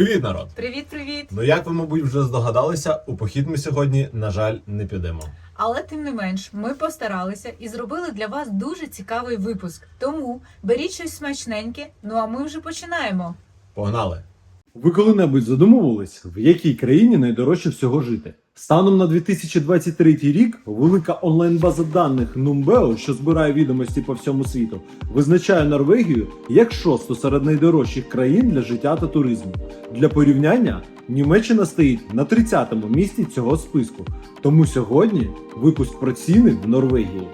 Привіт, народ! Привіт, привіт! Ну як ви, мабуть, вже здогадалися, у похід ми сьогодні, на жаль, не підемо. Але тим не менш, ми постаралися і зробили для вас дуже цікавий випуск. Тому беріть щось смачненьке. Ну а ми вже починаємо. Погнали! Ви коли-небудь задумувались, в якій країні найдорожче всього жити? Станом на 2023 рік велика онлайн-база даних Numbeo, що збирає відомості по всьому світу, визначає Норвегію як шосту серед найдорожчих країн для життя та туризму. Для порівняння Німеччина стоїть на 30-му місці цього списку. Тому сьогодні випуск про ціни в Норвегії.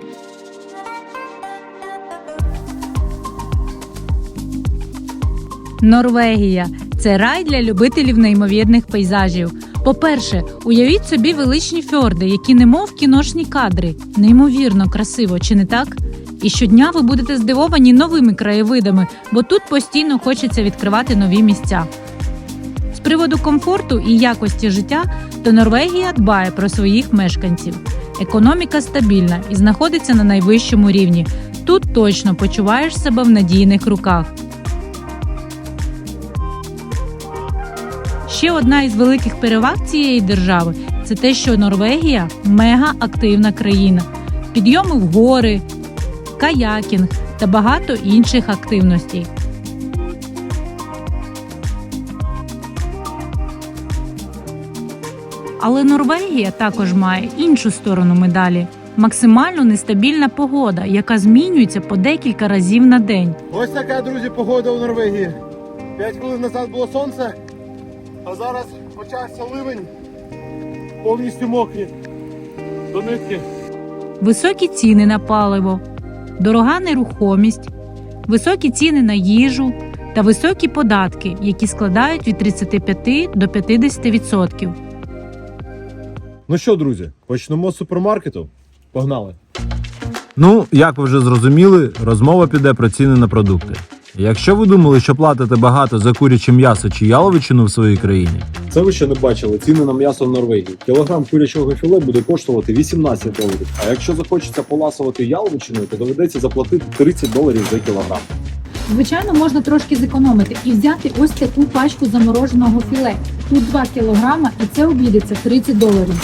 Норвегія це рай для любителів неймовірних пейзажів. По-перше, уявіть собі величні фьорди, які немов кіношні кадри, неймовірно красиво, чи не так? І щодня ви будете здивовані новими краєвидами, бо тут постійно хочеться відкривати нові місця. З приводу комфорту і якості життя, то Норвегія дбає про своїх мешканців. Економіка стабільна і знаходиться на найвищому рівні. Тут точно почуваєш себе в надійних руках. Ще одна із великих переваг цієї держави це те, що Норвегія мега активна країна. Підйоми в гори, каякінг та багато інших активностей. Але Норвегія також має іншу сторону медалі максимально нестабільна погода, яка змінюється по декілька разів на день. Ось така, друзі, погода у Норвегії. П'ять хвилин назад було сонце, а зараз почався ливень. Повністю мокрі. До нитки. високі ціни на паливо, дорога нерухомість, високі ціни на їжу та високі податки, які складають від 35 до 50%. Ну що, друзі, почнемо з супермаркету. Погнали! Ну, як ви вже зрозуміли, розмова піде про ціни на продукти. Якщо ви думали, що платите багато за куряче м'ясо чи яловичину в своїй країні, Це ви ще не бачили ціни на м'ясо в Норвегії. Кілограм курячого філе буде коштувати 18 доларів. А якщо захочеться поласувати яловичиною, то доведеться заплатити 30 доларів за кілограм. Звичайно, можна трошки зекономити і взяти ось таку пачку замороженого філе. Тут 2 кілограма і це обійдеться 30 доларів.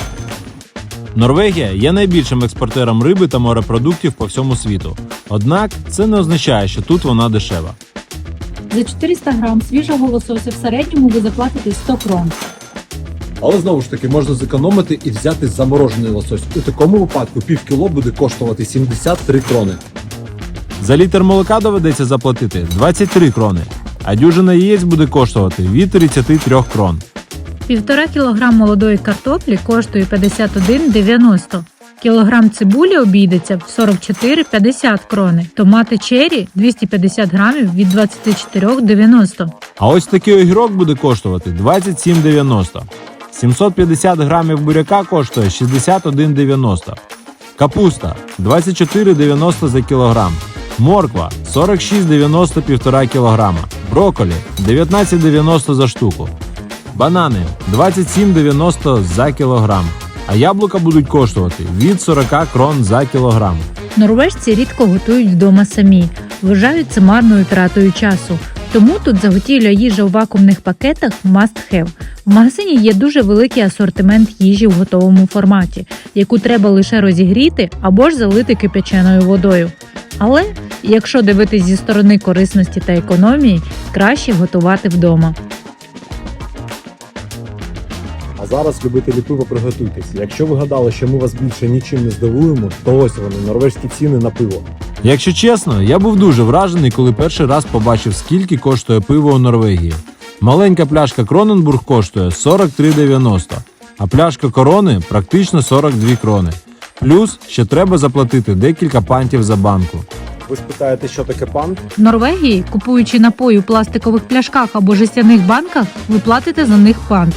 Норвегія є найбільшим експортером риби та морепродуктів по всьому світу. Однак це не означає, що тут вона дешева. За 400 грам свіжого лосося в середньому ви заплатите 100 крон. Але знову ж таки можна зекономити і взяти заморожений лосось. У такому випадку пів кіло буде коштувати 73 крони. За літр молока доведеться заплатити 23 крони, а дюжина яєць буде коштувати від 33 крон. Півтора кілограм молодої картоплі коштує 51,90. Кілограм цибулі обійдеться в 44,50 крони. Томати чері 250 грамів від 24,90. А ось такий огірок буде коштувати 27,90. 750 грамів буряка коштує 61,90. Капуста 24,90 за кілограм. Морква 46,90 півтора кілограма. Броколі 19,90 за штуку. Банани 27,90 за кілограм. А яблука будуть коштувати від 40 крон за кілограм. Норвежці рідко готують вдома самі, вважають це марною тратою часу. Тому тут заготівля їжі у вакуумних пакетах must have. В магазині є дуже великий асортимент їжі в готовому форматі, яку треба лише розігріти або ж залити кипяченою водою. Але якщо дивитись зі сторони корисності та економії, краще готувати вдома. Зараз, любителі пива, приготуйтесь. Якщо ви гадали, що ми вас більше нічим не здивуємо, то ось вони норвезькі ціни на пиво. Якщо чесно, я був дуже вражений, коли перший раз побачив, скільки коштує пиво у Норвегії. Маленька пляшка Кроненбург коштує 43,90, а пляшка корони практично 42 крони. Плюс ще треба заплатити декілька пантів за банку. Ви спитаєте, що таке пант? В Норвегії, купуючи напої у пластикових пляшках або жестяних банках, ви платите за них пант,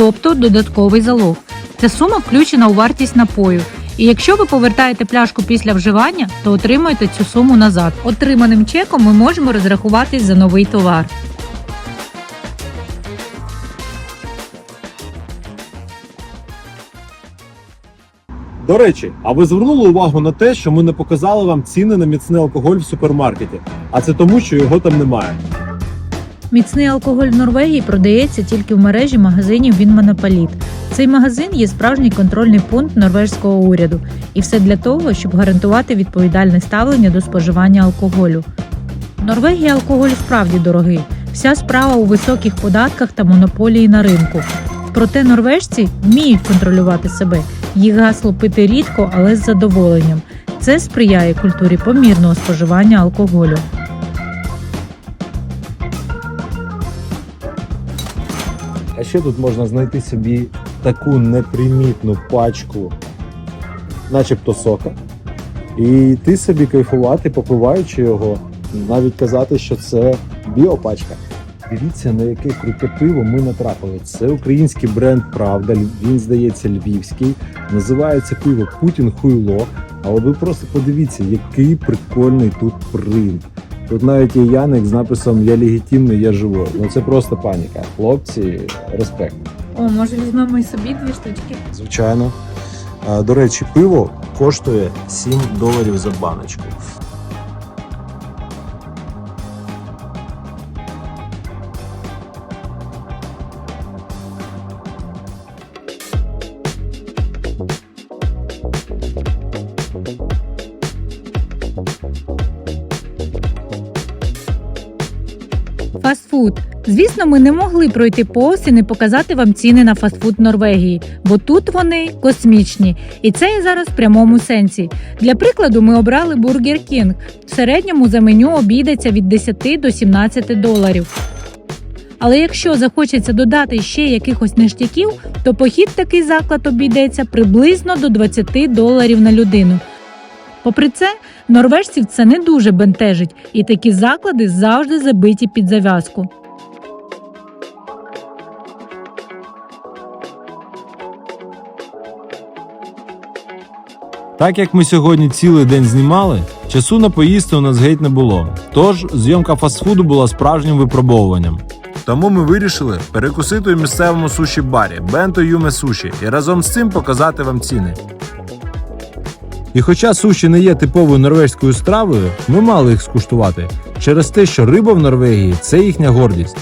тобто додатковий залог. Ця сума включена у вартість напою. І якщо ви повертаєте пляшку після вживання, то отримуєте цю суму назад. Отриманим чеком ми можемо розрахуватись за новий товар. До речі, а ви звернули увагу на те, що ми не показали вам ціни на міцний алкоголь в супермаркеті, а це тому, що його там немає. Міцний алкоголь в Норвегії продається тільки в мережі магазинів Вінмонополіт. Цей магазин є справжній контрольний пункт норвежського уряду, і все для того, щоб гарантувати відповідальне ставлення до споживання алкоголю. В Норвегії алкоголь справді дорогий. Вся справа у високих податках та монополії на ринку. Проте норвежці вміють контролювати себе. Їх гасло пити рідко, але з задоволенням. Це сприяє культурі помірного споживання алкоголю. Ще тут можна знайти собі таку непримітну пачку, начебто сока, і йти собі кайфувати, попиваючи його, навіть казати, що це біопачка. Дивіться, на яке круте пиво ми натрапили. Це український бренд Правда. Він здається львівський. Називається пиво Путін Хуйло. Але ви просто подивіться, який прикольний тут принт. Тут навіть є Яник з написом Я легітимний, я живу. Ну це просто паніка. Хлопці, респект. О, може візьмемо і собі дві штучки? Звичайно. До речі, пиво коштує 7 доларів за баночку. Звісно, ми не могли пройти повз і не показати вам ціни на фастфуд Норвегії, бо тут вони космічні, і це і зараз в прямому сенсі. Для прикладу, ми обрали Бургер Кінг. В середньому за меню обійдеться від 10 до 17 доларів. Але якщо захочеться додати ще якихось ништяків, то похід такий заклад обійдеться приблизно до 20 доларів на людину. Попри це, норвежців це не дуже бентежить, і такі заклади завжди забиті під зав'язку. Так як ми сьогодні цілий день знімали, часу на поїсти у нас геть не було. Тож зйомка фастфуду була справжнім випробовуванням. Тому ми вирішили перекусити у місцевому суші барі Бенто Юме Суші і разом з цим показати вам ціни. І хоча суші не є типовою норвезькою стравою, ми мали їх скуштувати через те, що риба в Норвегії це їхня гордість.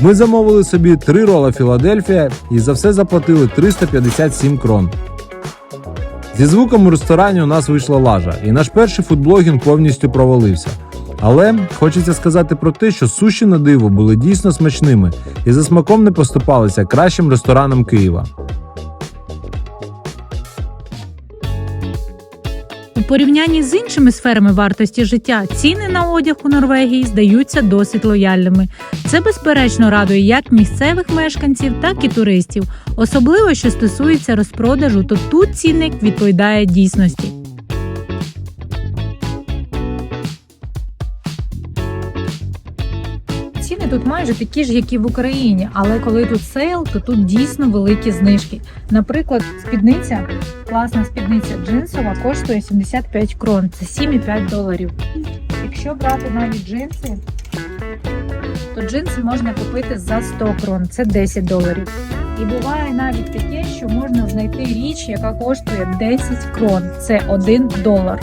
Ми замовили собі три рола Філадельфія і за все заплатили 357 крон. Зі звуком у ресторані у нас вийшла лажа, і наш перший фудблогінг повністю провалився. Але хочеться сказати про те, що суші на диво були дійсно смачними і за смаком не поступалися кращим ресторанам Києва. Порівнянні з іншими сферами вартості життя ціни на одяг у Норвегії здаються досить лояльними. Це безперечно радує як місцевих мешканців, так і туристів. Особливо що стосується розпродажу, то тут цінник відповідає дійсності. Ціни тут майже такі ж, як і в Україні, але коли тут сейл, то тут дійсно великі знижки. Наприклад, спідниця, класна спідниця джинсова коштує 75 крон, це 7,5 доларів. Якщо брати навіть джинси, то джинси можна купити за 100 крон, це 10 доларів. І буває навіть таке, що можна знайти річ, яка коштує 10 крон, це 1 долар.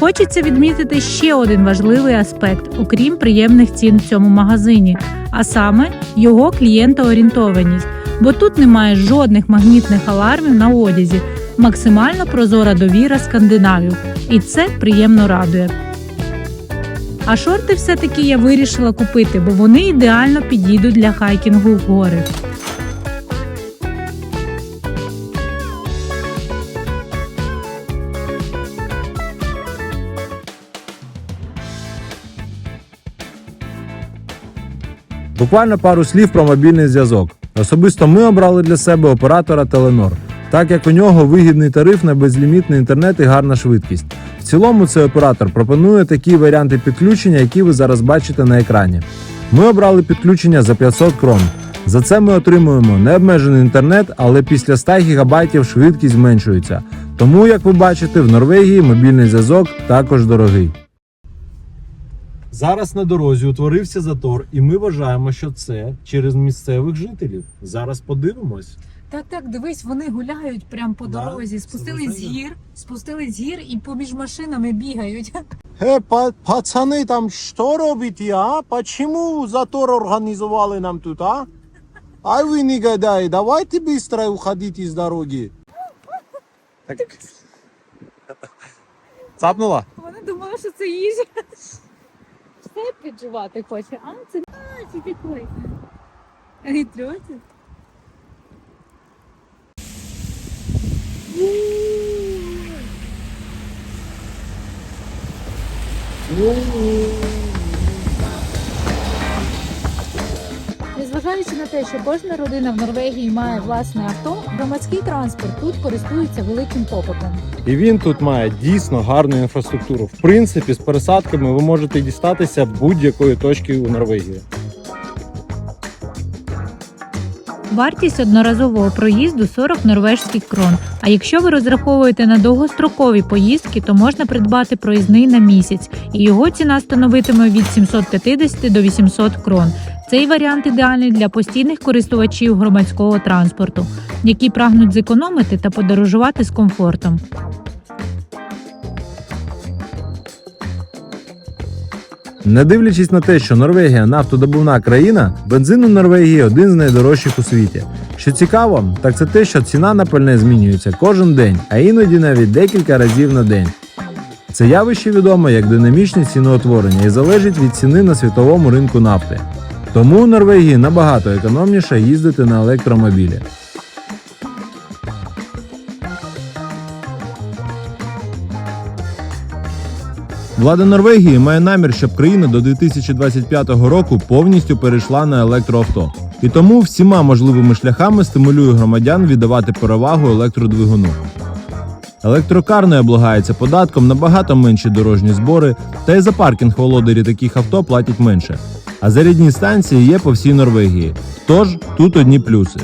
Хочеться відмітити ще один важливий аспект, окрім приємних цін в цьому магазині, а саме його клієнтоорієнтованість. Бо тут немає жодних магнітних алармів на одязі, максимально прозора довіра скандинавів, і це приємно радує. А шорти все-таки я вирішила купити, бо вони ідеально підійдуть для хайкінгу в гори. Буквально пару слів про мобільний зв'язок. Особисто ми обрали для себе оператора Теленор, так як у нього вигідний тариф на безлімітний інтернет і гарна швидкість. В цілому цей оператор пропонує такі варіанти підключення, які ви зараз бачите на екрані. Ми обрали підключення за 500 крон. За це ми отримуємо необмежений інтернет, але після 100 ГБ швидкість зменшується. Тому, як ви бачите, в Норвегії мобільний зв'язок також дорогий. Зараз на дорозі утворився затор, і ми вважаємо, що це через місцевих жителів. Зараз подивимось. Так, так, дивись, вони гуляють прямо по Да, дорозі, спустились з звичайно. гір, спустились з гір і поміж машинами бігають. Е, па- пацани, там що робите, а? Почему затор організували нам тут, а? Ай ви негодяї, давайте быстро уходите з дороги. Цапнула? Вона думала, що це їжа. Все підживати хоче. А це а, такий. Ай, Незважаючи на те, що кожна родина в Норвегії має власне авто, громадський транспорт тут користується великим попитом. І він тут має дійсно гарну інфраструктуру. В принципі, з пересадками ви можете дістатися будь-якої точки у Норвегії. Вартість одноразового проїзду 40 норвежських крон. А якщо ви розраховуєте на довгострокові поїздки, то можна придбати проїзний на місяць, і його ціна становитиме від 750 до 800 крон. Цей варіант ідеальний для постійних користувачів громадського транспорту, які прагнуть зекономити та подорожувати з комфортом. Не дивлячись на те, що Норвегія нафтодобувна країна, бензин у Норвегії один з найдорожчих у світі. Що цікаво, так це те, що ціна на пальне змінюється кожен день, а іноді навіть декілька разів на день. Це явище відомо як динамічне ціноутворення і залежить від ціни на світовому ринку нафти. Тому у Норвегії набагато економніше їздити на електромобілі. Влада Норвегії має намір, щоб країна до 2025 року повністю перейшла на електроавто. І тому всіма можливими шляхами стимулює громадян віддавати перевагу електродвигуну. Електрокар не облагається податком набагато менші дорожні збори, та й за паркінг володарі таких авто платять менше. А зарядні станції є по всій Норвегії. Тож тут одні плюси.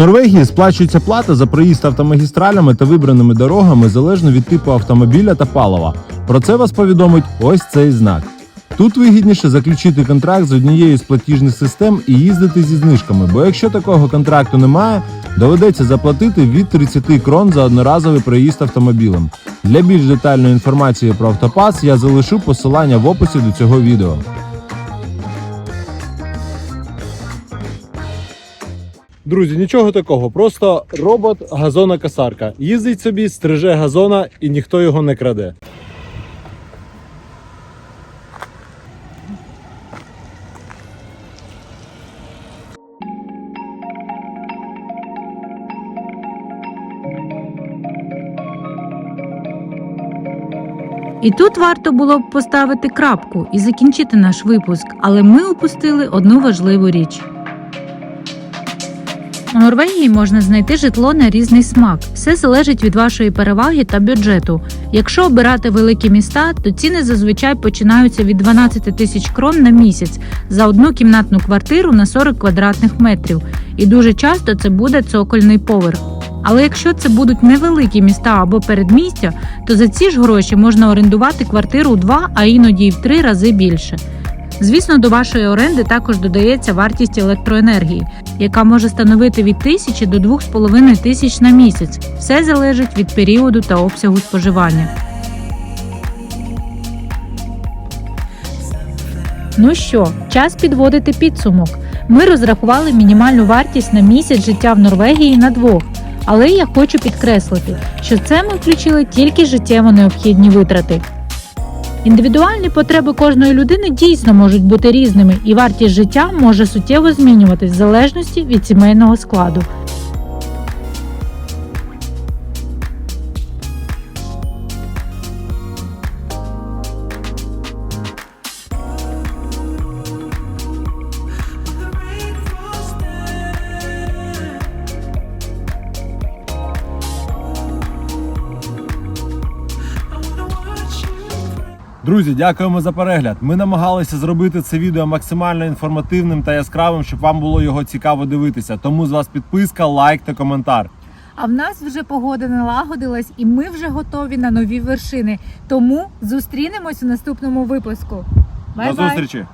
Норвегії сплачується плата за проїзд автомагістралями та вибраними дорогами залежно від типу автомобіля та палива. Про це вас повідомить ось цей знак. Тут вигідніше заключити контракт з однією з платіжних систем і їздити зі знижками, бо якщо такого контракту немає, доведеться заплатити від 30 крон за одноразовий проїзд автомобілем. Для більш детальної інформації про автопас я залишу посилання в описі до цього відео. Друзі, нічого такого, просто робот газонокосарка. Їздить собі, стриже газона і ніхто його не краде. І тут варто було б поставити крапку і закінчити наш випуск, але ми упустили одну важливу річ. Норвегії можна знайти житло на різний смак. Все залежить від вашої переваги та бюджету. Якщо обирати великі міста, то ціни зазвичай починаються від 12 тисяч крон на місяць за одну кімнатну квартиру на 40 квадратних метрів. І дуже часто це буде цокольний поверх. Але якщо це будуть невеликі міста або передмістя, то за ці ж гроші можна орендувати квартиру у два, а іноді й в три рази більше. Звісно, до вашої оренди також додається вартість електроенергії, яка може становити від тисячі до 2,5 тисяч на місяць. Все залежить від періоду та обсягу споживання. Ну що, час підводити підсумок. Ми розрахували мінімальну вартість на місяць життя в Норвегії на двох. Але я хочу підкреслити, що це ми включили тільки життєво необхідні витрати. Індивідуальні потреби кожної людини дійсно можуть бути різними, і вартість життя може суттєво змінюватись в залежності від сімейного складу. Друзі, дякуємо за перегляд. Ми намагалися зробити це відео максимально інформативним та яскравим, щоб вам було його цікаво дивитися. Тому з вас підписка, лайк та коментар. А в нас вже погода налагодилась, і ми вже готові на нові вершини. Тому зустрінемось у наступному випуску. Бай-бай! До зустрічі!